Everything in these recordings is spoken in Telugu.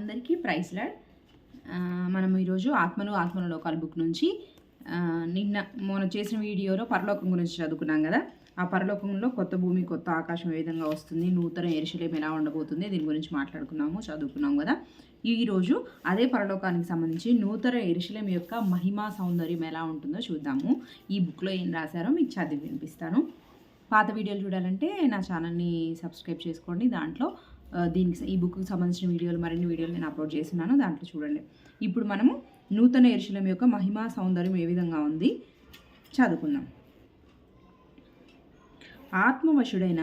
అందరికీ ప్రైస్ లాడ్. మనం ఈరోజు ఆత్మలు ఆత్మల లోకాల బుక్ నుంచి నిన్న మొన్న చేసిన వీడియోలో పరలోకం గురించి చదువుకున్నాం కదా. ఆ పరలోకంలో కొత్త భూమి కొత్త ఆకాశం ఏ విధంగా వస్తుంది నూతన ఎరుశలేం ఎలా ఉండబోతుంది దీని గురించి మాట్లాడుకున్నాము చదువుకున్నాం కదా. ఈరోజు అదే పరలోకానికి సంబంధించి నూతన ఎరుశలేం యొక్క మహిమా సౌందర్యం ఎలా ఉంటుందో చూద్దాము. ఈ బుక్లో ఏం రాశారో మీకు చదివి వినిపిస్తాను. పాత వీడియోలు చూడాలంటే నా ఛానల్ని సబ్స్క్రైబ్ చేసుకోండి. దాంట్లో దీనికి ఈ బుక్కి సంబంధించిన వీడియోలు మరిన్ని వీడియోలు నేను అప్లోడ్ చేస్తున్నాను. దాంట్లో చూడండి. ఇప్పుడు మనము నూతన ఎరుశలం యొక్క మహిమా సౌందర్యం ఏ విధంగా ఉంది? చదువుకుందాం. ఆత్మవశుడైన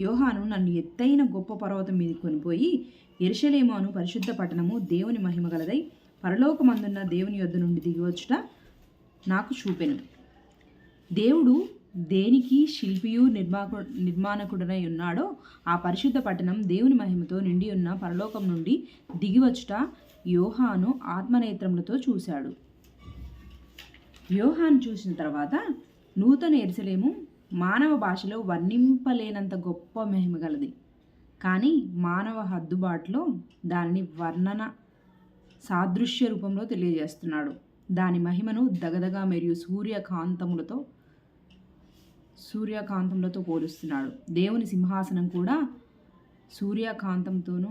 యోహాను నన్ను ఎత్తైన గొప్ప పర్వతం మీద కొనిపోయి ఎరుషలేము అను పరిశుద్ధ పట్టణము దేవుని మహిమ గలదై పరలోకమందున్న దేవుని యొద్ద నుండి దిగివచ్చుట నాకు చూపెను. దేవుడు దేనికి శిల్పియు నిర్మాకు నిర్మాణకుడనై ఉన్నాడో ఆ పరిశుద్ధ పట్టణం దేవుని మహిమతో నిండి ఉన్న పరలోకం నుండి దిగివచ్చుట యోహాను ఆత్మనేత్రములతో చూశాడు. యోహాను చూసిన తర్వాత నూతన ఎరుసలేము మానవ భాషలో వర్ణింపలేనంత గొప్ప మహిమ గలది. కానీ మానవ హద్దుబాటులో దానిని వర్ణన సాదృశ్య రూపంలో తెలియజేస్తున్నాడు. దాని మహిమను దగదగా మరియు సూర్యకాంతములతో సూర్యకాంతములతో పోలుస్తున్నాడు. దేవుని సింహాసనం కూడా సూర్యకాంతంతోనూ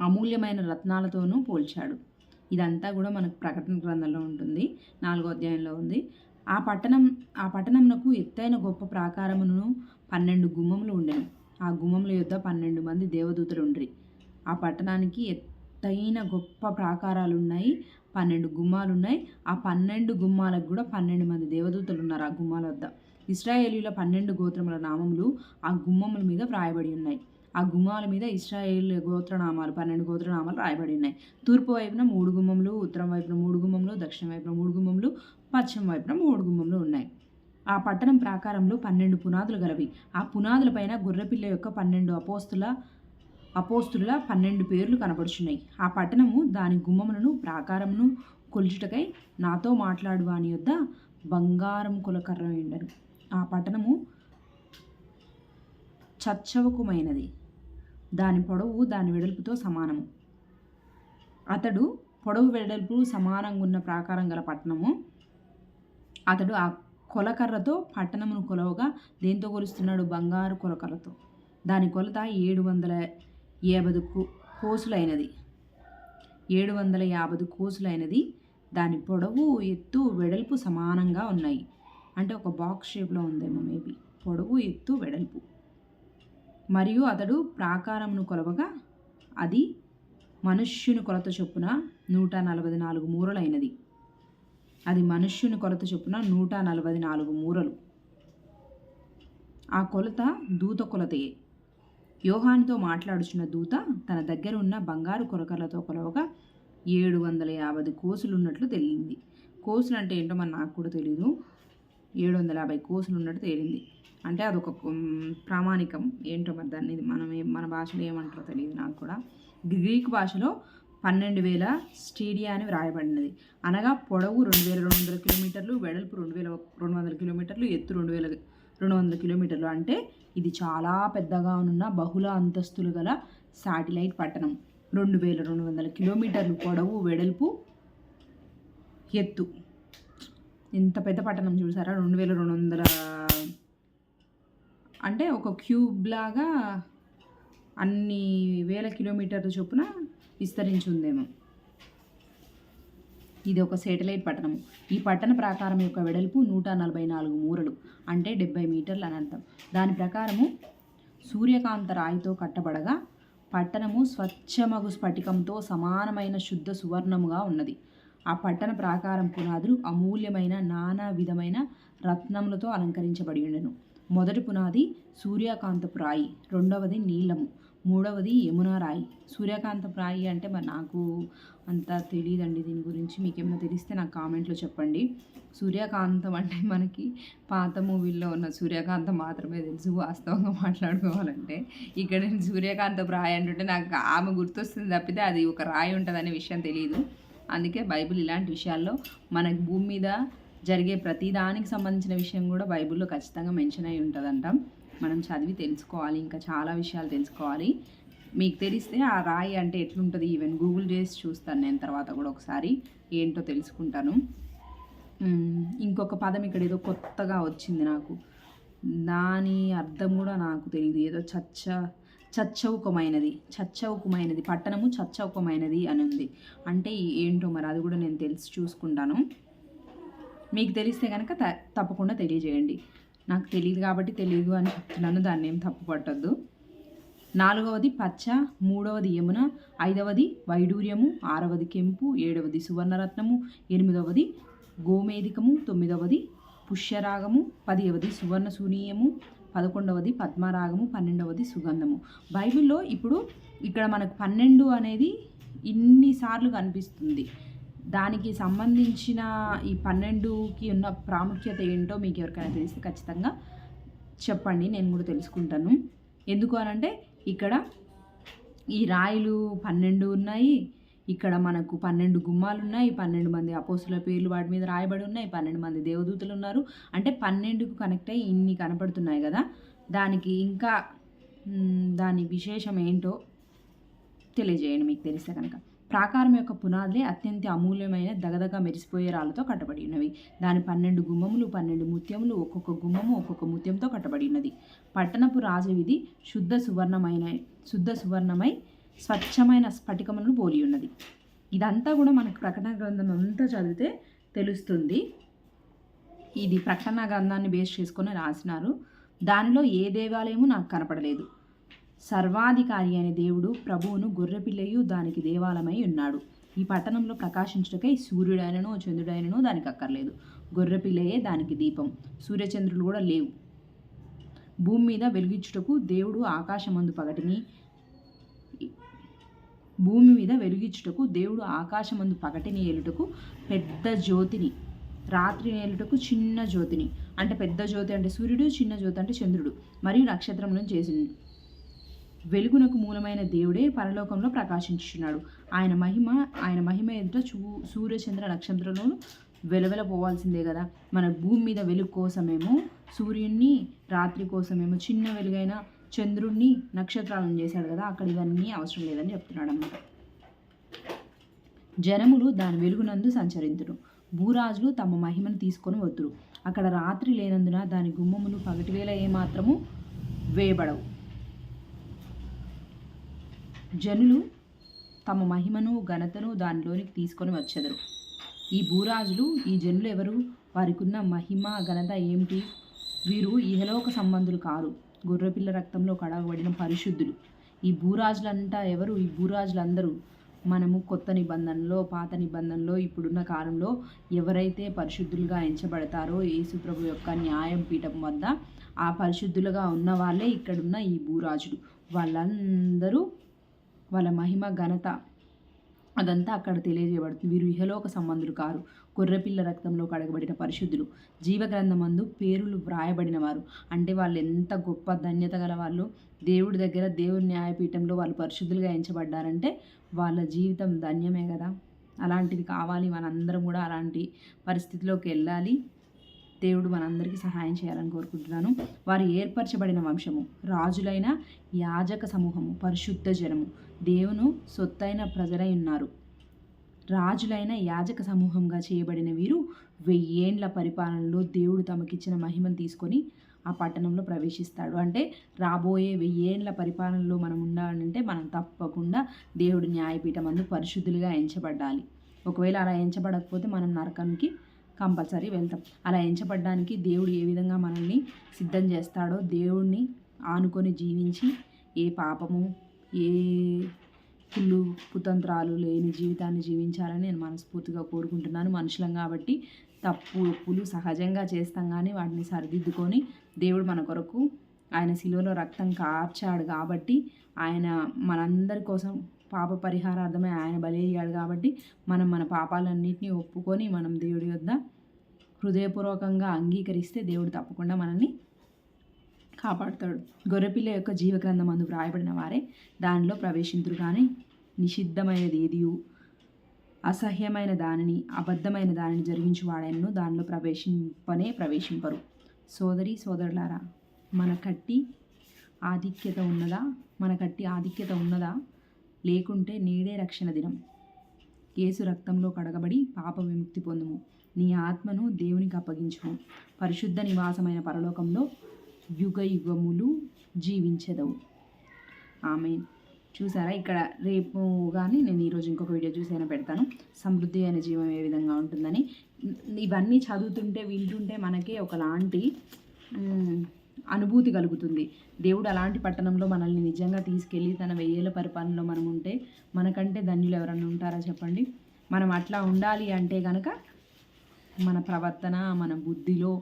అమూల్యమైన రత్నాలతోనూ పోల్చాడు. ఇదంతా కూడా మనకు ప్రకటన గ్రంథంలో ఉంటుంది. నాలుగో అధ్యాయంలో ఉంది. ఆ పట్టణం ఆ పట్టణంనకు ఎత్తైన గొప్ప ప్రాకారమును పన్నెండు గుమ్మములు ఉండేవి ఆ గుమ్మముల యొద్ద పన్నెండు మంది దేవదూతలు ఉండ్రి. ఆ పట్టణానికి ఎత్తైన గొప్ప ప్రాకారాలు ఉన్నాయి పన్నెండు గుమ్మాలు ఉన్నాయి ఆ పన్నెండు గుమ్మాలకు కూడా పన్నెండు మంది దేవదూతలు ఉన్నారు ఆ గుమ్మాల వద్ద. ఇస్రాయేలీల పన్నెండు గోత్రముల నామములు ఆ గుమ్మముల మీద వ్రాయబడి ఉన్నాయి. ఆ గుమ్మాల మీద ఇస్రాయేల్ గోత్రనామాలు పన్నెండు గోత్రనామాలు రాయబడి ఉన్నాయి. తూర్పు వైపున మూడు గుమ్మములు ఉత్తరం వైపున మూడు గుమ్మములు దక్షిణ వైపున మూడు గుమ్మములు పశ్చిమ వైపున మూడు గుమ్మములు ఉన్నాయి. ఆ పట్టణం ప్రాకారంలో పన్నెండు పునాదులు గలవి. ఆ పునాదులపైన గొర్రెపిల్ల యొక్క పన్నెండు అపోస్తుల అపోస్తుల పన్నెండు పేర్లు కనబడుచున్నాయి. ఆ పట్టణము దాని గుమ్మములను ప్రాకారమును కొలుచుటకై నాతో మాట్లాడు వాని యొద్ద బంగారం కులకర్ర ఉండను. ఆ పట్టణము చచ్చవకుమైనది దాని పొడవు దాని వెడల్పుతో సమానము. అతడు పొడవు వెడల్పు సమానంగా ఉన్న ప్రాకారం గల పట్టణము. అతడు ఆ కొలకర్రతో పట్టణమును కొలవగా దేంతో కొలుస్తున్నాడు? బంగారు కొలకర్రతో. దాని కొలత ఏడు వందల ఏబదుకు కోసులైనది. ఏడు వందల యాభై కోసులైనది. దాని పొడవు ఎత్తు వెడల్పు సమానంగా ఉన్నాయి. అంటే ఒక బాక్స్ షేప్లో ఉందేమో మేబీ పొడవు ఎత్తు వెడల్పు. మరియు అతడు ప్రాకారమును కొలవగా అది మనుష్యుని కొలత చొప్పున నూట నలభై నాలుగు మూరలైనది. అది మనుష్యుని కొలత చొప్పున నూట నలభై నాలుగు మూరలు. ఆ కొలత దూత కొలతయే. యోహాన్తో మాట్లాడుచున్న దూత తన దగ్గర ఉన్న బంగారు కొరకలతో కొలవగా ఏడు వందల యాభై కోసులు ఉన్నట్లు తెలియంది కోసులు అంటే ఏంటో మరి నాకు కూడా తెలియదు ఏడు వందల యాభై కోసులు ఉన్నట్టు తేలింది. అంటే అదొక ప్రామాణికం. ఏంటో మరి దాన్ని మనం మన భాషలో ఏమంటారో తెలియదు నాకు కూడా. గ్రీక్ భాషలో పన్నెండు వేల స్టీడియా అని వ్రాయబడినది. అనగా పొడవు రెండు వేల రెండు వందల కిలోమీటర్లు వెడల్పు రెండు వేల రెండు వందల కిలోమీటర్లు ఎత్తు రెండు వేల రెండు వందల కిలోమీటర్లు అంటే ఇది చాలా పెద్దగా ఉన్న బహుళ అంతస్తులు గల శాటిలైట్ పట్టణం. రెండు వేల రెండు వందల కిలోమీటర్లు పొడవు వెడల్పు ఎత్తు. ఎంత పెద్ద పట్టణం చూసారా? రెండు వేల రెండు వందల అంటే ఒక క్యూబ్ లాగా అన్ని వేల కిలోమీటర్ల చొప్పున విస్తరించి ఉందేమో. ఇది ఒక సేటిలైట్ పట్టణం ఈ పట్టణ ప్రాకారం యొక్క వెడల్పు నూట నలభై నాలుగు మూరలు అంటే డెబ్బై మీటర్లు అని అర్థం. దాని ప్రకారము సూర్యకాంత రాయితో కట్టబడగా పట్టణము స్వచ్ఛమగు స్ఫటికంతో సమానమైన శుద్ధ సువర్ణముగా ఉన్నది. ఆ పట్టణ ప్రాకారం పునాదులు అమూల్యమైన నానా విధమైన రత్నములతో అలంకరించబడి ఉండెను. మొదటి పునాది సూర్యకాంతపు రాయి రెండవది నీలము. మూడవది యమునా రాయి. సూర్యకాంతపు రాయి అంటే మరి నాకు అంత తెలియదండి దీని గురించి. మీకు ఏమైనా తెలిస్తే నాకు కామెంట్లో చెప్పండి. సూర్యకాంతం అంటే మనకి పాత మూవీల్లో ఉన్న సూర్యకాంతం మాత్రమే తెలుసు. వాస్తవంగా మాట్లాడుకోవాలంటే ఇక్కడ నేను సూర్యకాంతపు రాయి అంటుంటే నాకు ఆమె గుర్తొస్తుంది తప్పితే అది ఒక రాయి ఉంటుందనే విషయం తెలియదు అందుకే బైబిల్ ఇలాంటి విషయాల్లో మనకి భూమి మీద జరిగే ప్రతిదానికి సంబంధించిన విషయం కూడా బైబిల్లో ఖచ్చితంగా మెన్షన్ అయి ఉంటుందంట. మనం చదివి తెలుసుకోవాలి ఇంకా చాలా విషయాలు తెలుసుకోవాలి. మీకు తెలిస్తే ఆ రాయి అంటే ఎట్లుంటుంది? ఈవెన్ గూగుల్ చేసి చూస్తాను నేను తర్వాత కూడా ఒకసారి. ఏంటో తెలుసుకుంటాను. ఇంకొక పదం ఇక్కడ ఏదో కొత్తగా వచ్చింది నాకు. దాని అర్థం కూడా నాకు తెలియదు ఏదో చచ్చ చచ్చౌకమైనది చచ్చౌకమైనది పట్టణము చచ్చౌకమైనది అని ఉంది. అంటే ఏంటో మరి అది కూడా నేను తెలిసి చూసుకుంటాను. మీకు తెలిస్తే కనుక త తప్పకుండా తెలియజేయండి. నాకు తెలియదు కాబట్టి తెలియదు అని చెప్తున్నాను. దాన్ని ఏం తప్పు పట్టద్దు. నాలుగవది పచ్చ మూడవది యమున ఐదవది వైడూర్యము ఆరవది కెంపు ఏడవది సువర్ణరత్నము ఎనిమిదవది గోమేధికము తొమ్మిదవది పుష్యరాగము పదివది సువర్ణ సూనీయము పదకొండవది పద్మరాగము పన్నెండవది సుగంధము. బైబిల్లో ఇప్పుడు ఇక్కడ మనకు పన్నెండు అనేది ఇన్నిసార్లు కనిపిస్తుంది. దానికి సంబంధించిన ఈ పన్నెండుకి ఉన్న ప్రాముఖ్యత ఏంటో మీకు ఎవరికైనా తెలిస్తే ఖచ్చితంగా చెప్పండి నేను కూడా తెలుసుకుంటాను. ఎందుకు అనంటే ఇక్కడ ఈ రాయిలు పన్నెండు ఉన్నాయి ఇక్కడ మనకు పన్నెండు గుమ్మాలు ఉన్నాయి పన్నెండు మంది అపోసుల పేర్లు వాటి మీద రాయబడి ఉన్నాయి పన్నెండు మంది దేవదూతలు ఉన్నారు. అంటే పన్నెండుకు కనెక్ట్ అయ్యి ఇన్ని కనపడుతున్నాయి కదా. దానికి ఇంకా దాని విశేషం ఏంటో తెలియజేయండి మీకు తెలిస్తే కనుక. ప్రాకారం యొక్క పునాదులే అత్యంత అమూల్యమైన దగదగ మెరిసిపోయే రాళ్ళతో కట్టబడి ఉన్నవి దాని పన్నెండు గుమ్మములు పన్నెండు ముత్యములు ఒక్కొక్క గుమ్మము ఒక్కొక్క ముత్యంతో కట్టబడి ఉన్నది పట్టణపు రాజవిధి శుద్ధ సువర్ణమైన శుద్ధ సువర్ణమై స్వచ్ఛమైన స్ఫటికములను పోలి ఉన్నది ఇదంతా కూడా మనకు ప్రకటన గ్రంథం అంతా చదివితే తెలుస్తుంది. ఇది ప్రకటన గ్రంథాన్ని బేస్ చేసుకొని రాసినారు. దానిలో ఏ దేవాలయము నాకు కనపడలేదు. సర్వాధికారి అనే దేవుడు ప్రభువును గొర్రెపిల్లయు దానికి దేవాలయమై ఉన్నాడు. ఈ పట్టణంలో ప్రకాశించుటకై సూర్యుడైనను చంద్రుడైనను దానికి అక్కర్లేదు. గొర్రెపిల్లయే దానికి దీపం. సూర్యచంద్రులు కూడా లేవు. భూమి మీద వెలిగించుటకు దేవుడు ఆకాశమందు పగటిని భూమి మీద వెలిగించుటకు దేవుడు ఆకాశమందు పగటిని ఏలుటకు పెద్ద జ్యోతిని రాత్రి ఏలుటకు చిన్న జ్యోతిని. అంటే పెద్ద జ్యోతి అంటే సూర్యుడు చిన్న జ్యోతి అంటే చంద్రుడు. మరియు నక్షత్రములను చేసింది వెలుగునకు మూలమైన దేవుడే పరలోకంలో ప్రకాశించుచున్నాడు. ఆయన మహిమ ఆయన మహిమ ఎదుట చూ సూర్యచంద్ర నక్షత్రాలను వెలవెలపోవాల్సిందే కదా. మన భూమి మీద వెలుగు కోసమేమో సూర్యుడిని రాత్రి కోసమేమో చిన్న వెలుగైన చంద్రుడిని నక్షత్రాలను చేశాడు కదా. అక్కడ ఇవన్నీ అవసరం లేదని చెప్తున్నాడు అన్నమాట జనములు దాని వెలుగునందు సంచరింతురు. భూరాజులు తమ మహిమను తీసుకొని వద్దురు అక్కడ రాత్రి లేనందున దాని గుమ్మములు పగటివేళ ఏమాత్రము వేయబడవు. జనులు తమ మహిమను ఘనతను దానిలోనికి తీసుకొని వచ్చెదరు. ఈ భూరాజులు ఈ జనులు ఎవరు? వారికున్న మహిమ ఘనత ఏమిటి? వీరు ఇహలోక సంబంధులు కారు. గొర్రెపిల్ల రక్తంలో కడగబడిన పరిశుద్ధులు. ఈ భూరాజులంతా ఎవరు? ఈ భూరాజులందరూ మనము కొత్త నిబంధనలో పాత నిబంధనలో ఇప్పుడున్న కాలంలో ఎవరైతే పరిశుద్ధులుగా ఎంచబడతారో యేసుప్రభు యొక్క న్యాయం పీఠం వద్ద ఆ పరిశుద్ధులుగా ఉన్న వాళ్ళే ఇక్కడున్న ఈ భూరాజులు. వాళ్ళందరూ వాళ్ళ మహిమ ఘనత అదంతా అక్కడ తెలియజేయబడుతుంది. వీరు ఇహలోక సంబంధులు కారు. గొర్రెపిల్ల రక్తంలో కడగబడిన పరిశుద్ధులు. జీవగ్రంథమందు పేరులు వ్రాయబడిన వారు అంటే వాళ్ళు ఎంత గొప్ప ధన్యత గల వాళ్ళు దేవుడి దగ్గర దేవుడి న్యాయపీఠంలో వాళ్ళు పరిశుద్ధులుగా ఎంచబడ్డారంటే వాళ్ళ జీవితం ధన్యమే కదా. అలాంటిది కావాలి. మనందరం కూడా అలాంటి పరిస్థితిలోకి వెళ్ళాలి. దేవుడు మనందరికీ సహాయం చేయాలని కోరుకుంటున్నాను. వారు ఏర్పరచబడిన వంశము రాజులైన యాజక సమూహము పరిశుద్ధ జనము. దేవును సొత్తైన ప్రజలై ఉన్నారు. రాజులైన యాజక సమూహంగా చేయబడిన వీరు వెయ్యేండ్ల పరిపాలనలో దేవుడు తమకిచ్చిన మహిమను తీసుకొని ఆ పట్టణంలో ప్రవేశిస్తాడు. అంటే రాబోయే వెయ్యేండ్ల పరిపాలనలో మనం ఉండాలంటే మనం తప్పకుండా దేవుడి న్యాయపీఠం అందు పరిశుద్ధులుగా ఎంచబడాలి ఒకవేళ అలా ఎంచబడకపోతే మనం నరకానికి కంపల్సరీ వెళ్తాం. అలా ఎంచబడ్డానికి దేవుడు ఏ విధంగా మనల్ని సిద్ధం చేస్తాడో దేవుడిని ఆనుకొని జీవించి ఏ పాపము ఏ కుళ్ళు కుతంత్రాలు లేని జీవితాన్ని జీవించాలని నేను మనస్ఫూర్తిగా కోరుకుంటున్నాను. మనుషులం కాబట్టి తప్పు ఒప్పులు సహజంగా చేస్తాం కానీ వాటిని సరిదిద్దుకొని దేవుడు మన కొరకు ఆయన శిలువలో రక్తం కార్చాడు కాబట్టి ఆయన మనందరి కోసం పాప పరిహారార్థమే ఆయన బలి అయ్యాడు కాబట్టి మనం మన పాపాలన్నింటినీ ఒప్పుకొని మనం దేవుడి వద్ద హృదయపూర్వకంగా అంగీకరిస్తే దేవుడు తప్పకుండా మనల్ని కాపాడుతాడు. గొర్రెపిల్ల యొక్క జీవగ్రంథం అందు వ్రాయబడిన వారే దానిలో ప్రవేశింతురు కానీ నిషిద్ధమైనది ఏదియు అసహ్యమైన దానిని అబద్ధమైన దానిని జరిగించువాడైనను దానిలో ప్రవేశింపనే ప్రవేశింపరు. సోదరి సోదరులారా మన కట్టి ఆధిక్యత ఉన్నదా? మన కట్టి ఆధిక్యత ఉన్నదా? లేకుంటే నేడే రక్షణ దినం. యేసు రక్తంలో కడగబడి పాప విముక్తి పొందుము. నీ ఆత్మను దేవునికి అప్పగించుము. పరిశుద్ధ నివాసమైన పరలోకంలో యుగ యుగములు జీవించదవు. ఆమె చూసారా? ఇక్కడ రేపు కానీ నేను ఈరోజు ఇంకొక వీడియో చూసైనా పెడతాను. సమృద్ధి అయిన జీవం ఏ విధంగా ఉంటుందని. ఇవన్నీ చదువుతుంటే వింటుంటే మనకే ఒకలాంటి అనుభూతి కలుగుతుంది. దేవుడు అలాంటి పట్టణంలో మనల్ని నిజంగా తీసుకెళ్ళి తన వెయ్యేల పరిపాలనలో మనం ఉంటే మనకంటే ధన్యులు ఎవరన్నా ఉంటారా చెప్పండి? మనం అట్లా ఉండాలి అంటే కనుక మన ప్రవర్తన మన బుద్ధిలో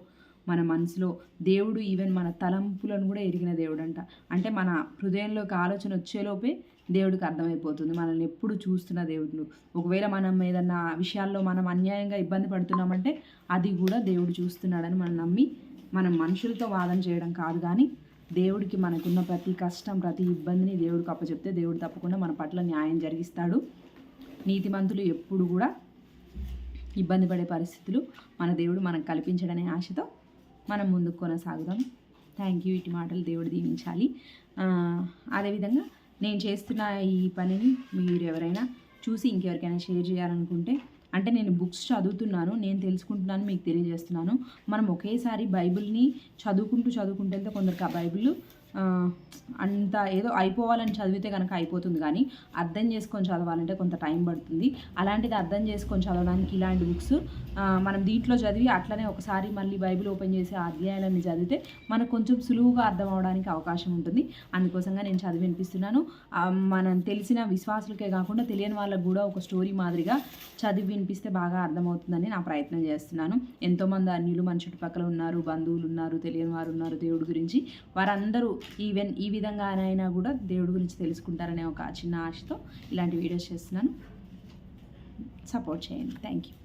మన మనసులో. దేవుడు ఈవెన్ మన తలంపులను కూడా ఎరిగిన దేవుడు అంట అంటే మన హృదయంలోకి ఆలోచన వచ్చేలోపే దేవుడికి అర్థమైపోతుంది. మనల్ని ఎప్పుడు చూస్తున్న దేవుడు. ఒకవేళ మనం ఏదన్నా విషయాల్లో మనం అన్యాయంగా ఇబ్బంది పడుతున్నామంటే అది కూడా దేవుడు చూస్తున్నాడని మనం నమ్మి మనం మనుషులతో వాదన చేయడం కాదు కానీ దేవుడికి మనకున్న ప్రతి కష్టం ప్రతి ఇబ్బందిని దేవుడికి అప్పచెప్తే దేవుడు తప్పకుండా మన పట్ల న్యాయం జరిగిస్తాడు. నీతిమంతులు ఎప్పుడు కూడా ఇబ్బంది పడే పరిస్థితులు మన దేవుడు మనకు కల్పించడనే ఆశతో మనం ముందుకు కొనసాగుదాం. థ్యాంక్ యూ ఇటు మాటలు దేవుడు దీవించాలి. అదేవిధంగా నేను చేస్తున్న ఈ పనిని మీరు ఎవరైనా చూసి ఇంకెవరికైనా షేర్ చేయాలనుకుంటే అంటే నేను బుక్స్ చదువుతున్నాను నేను తెలుసుకుంటున్నాను మీకు తెలియజేస్తున్నాను. మనం ఒకేసారి బైబిల్ని చదువుకుంటూ చదువుకుంటే కొందరికి ఆ బైబిల్ అంత ఏదో అయిపోవాలని చదివితే కనుక అయిపోతుంది కానీ అర్థం చేసుకొని చదవాలంటే కొంత టైం పడుతుంది. అలాంటిది అర్థం చేసుకొని చదవడానికి ఇలాంటి బుక్స్ మనం దీంట్లో చదివి అట్లనే ఒకసారి మళ్ళీ బైబిల్ ఓపెన్ చేసి ఆ అధ్యాయాలన్నీ చదివితే మనకు కొంచెం సులువుగా అర్థం అవడానికి అవకాశం ఉంటుంది. అందుకోసంగా నేను చదివి వినిపిస్తున్నాను మనం తెలిసిన విశ్వాసులకే కాకుండా తెలియని వాళ్ళకు కూడా ఒక స్టోరీ మాదిరిగా చదివి వినిపిస్తే బాగా అర్థమవుతుందని నా ప్రయత్నం చేస్తున్నాను. ఎంతోమంది అన్యులు మన చుట్టుపక్కల ఉన్నారు బంధువులు ఉన్నారు తెలియని వారు ఉన్నారు దేవుడి గురించి. వారందరూ ఈవెన్ ఈ విధంగానైనా కూడా దేవుడి గురించి తెలుసుకుంటారనే ఒక చిన్న ఆశతో ఇలాంటి వీడియోస్ చేస్తున్నాను. సపోర్ట్ చేయండి. Thank you